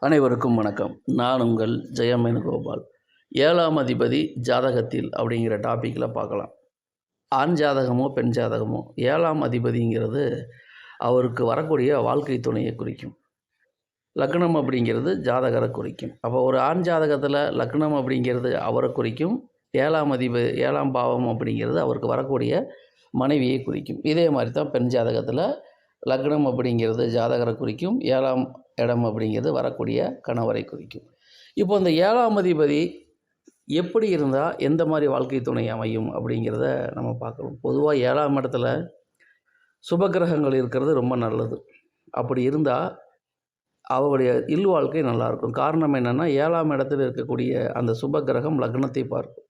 அனைவருக்கும் வணக்கம். நான் உங்கள் ஜெயம் கோபால். ஏழாம் அதிபதி ஜாதகத்தில் அப்படிங்கிற டாப்பிக்கில் பார்க்கலாம். ஆண் ஜாதகமோ பெண் ஜாதகமோ ஏழாம் அதிபதிங்கிறது அவருக்கு வரக்கூடிய வாழ்க்கை துணையை குறிக்கும். லக்னம் அப்படிங்கிறது ஜாதகரை குறிக்கும். அப்போ ஒரு ஆண் ஜாதகத்தில் லக்னம் அப்படிங்கிறது அவரை குறிக்கும். ஏழாம் அதிபதி ஏழாம் பாவம் அப்படிங்கிறது அவருக்கு வரக்கூடிய மனைவியை குறிக்கும். இதே மாதிரி தான் பெண் ஜாதகத்தில் லக்னம் அப்படிங்கிறது ஜாதகரை குறிக்கும் ஏழாம் இடம் அப்படிங்கிறது வரக்கூடிய கணவரை குறிக்கும். இப்போ இந்த ஏழாம் அதிபதி எப்படி இருந்தால் எந்த மாதிரி வாழ்க்கை துணை அமையும் அப்படிங்கிறத நம்ம பார்க்கணும். பொதுவாக ஏழாம் இடத்துல சுபகிரகங்கள் இருக்கிறது ரொம்ப நல்லது. அப்படி இருந்தால் அவருடைய இல் வாழ்க்கை நல்லாயிருக்கும் காரணம் என்னென்னா ஏழாம் இடத்துல இருக்கக்கூடிய அந்த சுபகிரகம் லக்னத்தை பார்க்கும்.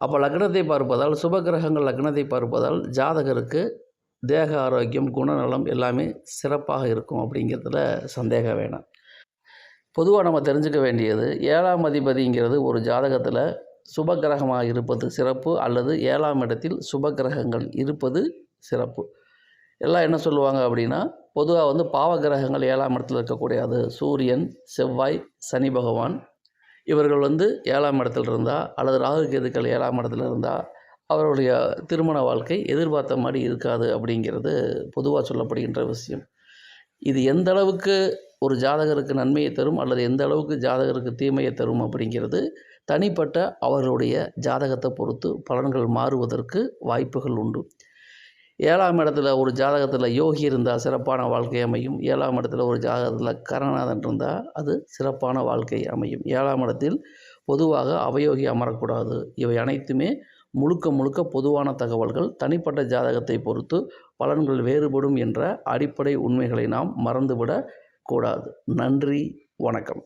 அப்போ லக்னத்தை பார்ப்பதால் சுபகிரகங்கள் லக்னத்தை பார்ப்பதால் ஜாதகருக்கு தேக ஆரோக்கியம் குணநலம் எல்லாமே சிறப்பாக இருக்கும் அப்படிங்கிறதுல சந்தேகம் வேணாம். பொதுவாக நம்ம தெரிஞ்சுக்க வேண்டியது ஏழாம் அதிபதிங்கிறது ஒரு ஜாதகத்தில் சுபகிரகமாக இருப்பது சிறப்பு அல்லது ஏழாம் இடத்தில் சுபகிரகங்கள் இருப்பது சிறப்பு. எல்லாம் என்ன சொல்லுவாங்க அப்படின்னா பொதுவாக வந்து பாவகிரகங்கள் ஏழாம் இடத்துல இருக்கக்கூடிய அது சூரியன் செவ்வாய் சனி பகவான். இவர்கள் வந்து ஏழாம் இடத்துல இருந்தால் அல்லது ராகு கேதுக்கள் ஏழாம் இடத்துல இருந்தால் அவருடைய திருமண வாழ்க்கை எதிர்பார்த்த மாதிரி இருக்காது அப்படிங்கிறது பொதுவாக சொல்லப்படுகின்ற விஷயம். இது எந்த அளவுக்கு ஒரு ஜாதகருக்கு நன்மையை தரும் அல்லது எந்த அளவுக்கு ஜாதகருக்கு தீமையை தரும் அப்படிங்கிறது தனிப்பட்ட அவர்களுடைய ஜாதகத்தை பொறுத்து பலன்கள் மாறுவதற்கு வாய்ப்புகள் உண்டு. ஏழாம் இடத்துல ஒரு ஜாதகத்தில் யோகி இருந்தால் சிறப்பான வாழ்க்கை அமையும். ஏழாம் இடத்துல ஒரு ஜாதகத்தில் கரணநாதன் இருந்தால் அது சிறப்பான வாழ்க்கை அமையும். ஏழாம் இடத்தில் பொதுவாக அவயோகி அமரக்கூடாது. இவை அனைத்துமே முழுக்க முழுக்க பொதுவான தகவல்கள் தனிப்பட்ட ஜாதகத்தை பொறுத்து பலன்கள் வேறுபடும் என்ற அடிப்படை உண்மைகளை நாம் மறந்துவிடக் கூடாது. நன்றி வணக்கம்.